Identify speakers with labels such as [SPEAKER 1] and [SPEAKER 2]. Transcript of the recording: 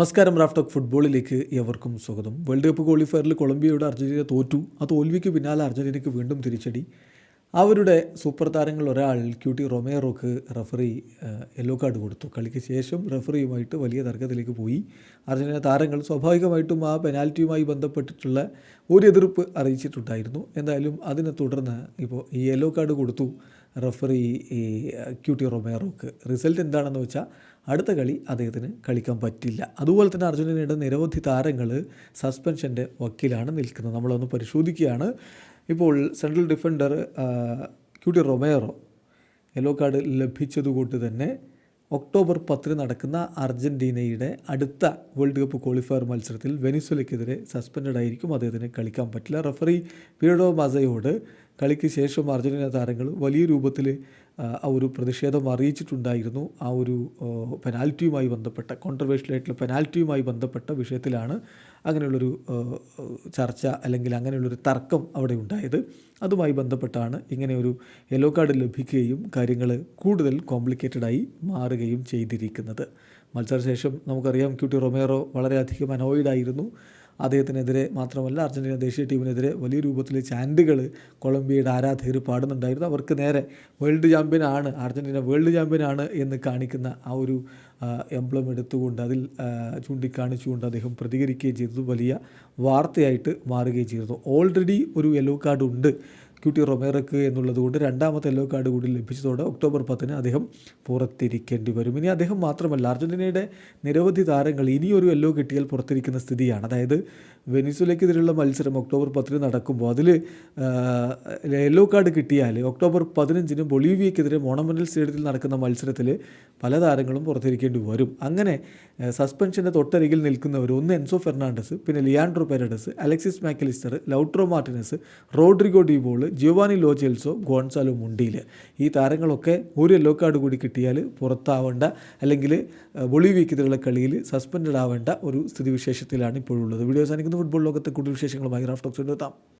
[SPEAKER 1] നമസ്കാരം റാഫ്റ്റോക്ക് ഫുട്ബോളിലേക്ക് എവർക്കും സ്വാഗതം. വേൾഡ് കപ്പ് ക്വാളിഫയറിൽ കൊളംബിയയുടെ അർജന്റീന തോറ്റു. ആ തോൽവിക്ക് പിന്നാലെ അർജന്റീനയ്ക്ക് വീണ്ടും തിരിച്ചടി. അവരുടെ സൂപ്പർ താരങ്ങളിൽ ഒരാൾ ക്യൂട്ടി റൊമേറോക്ക് റഫറി യെല്ലോ കാർഡ് കൊടുത്തു. കളിക്ക് ശേഷം റഫറിയുമായിട്ട് വലിയ തർക്കത്തിലേക്ക് പോയി. അർജന്റീന താരങ്ങൾ സ്വാഭാവികമായിട്ടും ആ പെനാൽറ്റിയുമായി ബന്ധപ്പെട്ടിട്ടുള്ള ഒരു എതിർപ്പ് അറിയിച്ചിട്ടുണ്ടായിരുന്നു. എന്തായാലും അതിനെ തുടർന്ന് ഇപ്പോൾ ഈ യെല്ലോ കാർഡ് കൊടുത്തു. റഫറി ഈ ക്യൂട്ടി റൊമേറോക്ക്. റിസൾട്ട് എന്താണെന്ന് വെച്ചാൽ അടുത്ത കളി അദ്ദേഹത്തിന് കളിക്കാൻ പറ്റില്ല. അതുപോലെ തന്നെ അർജന്റീനയുടെ നിരവധി താരങ്ങൾ സസ്പെൻഷന്റെ വക്കീലാണ് നിൽക്കുന്നത്. നമ്മളൊന്ന് പരിശോധിക്കുകയാണ്. ഇപ്പോൾ central defender Cuti Romero yellow card ലഭിച്ചതുകൊണ്ട് തന്നെ ഒക്ടോബർ പത്തിന് നടക്കുന്ന അർജന്റീനയുടെ അടുത്ത വേൾഡ് കപ്പ് ക്വാളിഫയർ മത്സരത്തിൽ വെനിസ്വലയ്ക്കെതിരെ സസ്പെൻഡഡ് ആയിരിക്കും അദ്ദേഹത്തിന് കളിക്കാൻ പറ്റില്ല. റഫറി പീഡോ മസയോട് കളിക്ക് ശേഷം അർജന്റീന താരങ്ങൾ വലിയ രൂപത്തിൽ ആ ഒരു പ്രതിഷേധം അറിയിച്ചിട്ടുണ്ടായിരുന്നു. ആ ഒരു പെനാൽറ്റിയുമായി ബന്ധപ്പെട്ട കോൺട്രവേഴ്ഷ്യൽ ആയിട്ടുള്ള പെനാൽറ്റിയുമായി ബന്ധപ്പെട്ട വിഷയത്തിലാണ് അങ്ങനെയുള്ളൊരു ചർച്ച അല്ലെങ്കിൽ അങ്ങനെയുള്ളൊരു തർക്കം അവിടെ ഉണ്ടായത്. അതുമായി ബന്ധപ്പെട്ടാണ് ഇങ്ങനെ ഒരു യെല്ലോ കാർഡ് ലഭിക്കുകയും കാര്യങ്ങൾ കൂടുതൽ കോംപ്ലിക്കേറ്റഡായി മാറുകയും ചെയ്തിരിക്കുന്നത്. മത്സരശേഷം നമുക്കറിയാം ക്യൂട്ടി റൊമേറോ വളരെയധികം അനോയിഡായിരുന്നു അദ്ദേഹത്തിനെതിരെ മാത്രമല്ല അർജന്റീന ദേശീയ ടീമിനെതിരെ വലിയ രൂപത്തിൽ ചാൻഡുകൾ കൊളംബിയയുടെ ആരാധകർ പാടുന്നുണ്ടായിരുന്നു. അവർക്ക് നേരെ വേൾഡ് ചാമ്പ്യനാണ് അർജന്റീന വേൾഡ് ചാമ്പ്യനാണ് എന്ന് കാണിക്കുന്ന ആ ഒരു എംബ്ലം എടുത്തുകൊണ്ട് അതിൽ ചൂണ്ടിക്കാണിച്ചുകൊണ്ട് അദ്ദേഹം പ്രതികരിക്കുകയും ചെയ്തത്. വലിയ വാർത്തയായിട്ട് മാറുകയും ചെയ്തു. ഓൾറെഡി ഒരു യെല്ലോ കാർഡ് ഉണ്ട്. ക്യൂട്ടി റൊമേറക്ക് എന്നുള്ളത് കൊണ്ട് രണ്ടാമത്തെ യെല്ലോ കാർഡ് കൂടി ലഭിച്ചതോടെ ഒക്ടോബർ പത്തിന് അദ്ദേഹം പുറത്തിരിക്കേണ്ടി വരും. ഇനി അദ്ദേഹം മാത്രമല്ല അർജന്റീനയുടെ നിരവധി താരങ്ങൾ ഇനിയൊരു യെല്ലോ കിട്ടിയാൽ പുറത്തിരിക്കുന്ന സ്ഥിതിയാണ്. അതായത് വെനിസുലയ്ക്കെതിരെയുള്ള മത്സരം ഒക്ടോബർ പത്തിന് നടക്കുമ്പോൾ അതിൽ യെല്ലോ കാർഡ് കിട്ടിയാൽ ഒക്ടോബർ പതിനഞ്ചിന് ബൊളീവിയക്കെതിരെ മോണമെന്റൽ സ്റ്റേഡിയത്തിൽ നടക്കുന്ന മത്സരത്തിൽ പല താരങ്ങളും പുറത്തിരിക്കേണ്ടി വരും. അങ്ങനെ സസ്പെൻഷന്റെ തൊട്ടരികിൽ നിൽക്കുന്നവർ ഒന്ന് എൻസോ ഫെർണാണ്ടസ് പിന്നെ Leandro Paredes Alexis Mac Allister Lautaro Martinez Rodrigo De Paul Giovani Lo Celso Gonzalo മുണ്ടിയിൽ ഈ താരങ്ങളൊക്കെ ഒരു യെല്ലോ കാർഡ് കൂടി കിട്ടിയാൽ പുറത്താവേണ്ട അല്ലെങ്കിൽ ബൊളിവിക്കെതിരെയുള്ള കളിയിൽ സസ്പെൻഡ് ആവേണ്ട ഒരു സ്ഥിതിവിശേഷത്തിലാണ് ഇപ്പോഴുള്ളത്. വീഡിയോ സാധിക്കുന്ന ഫുട്ബോൾ ലോകത്തെ കൂടുതൽ വിശേഷങ്ങളുമായി റാഫ്റ്റോക്സ് എത്താം.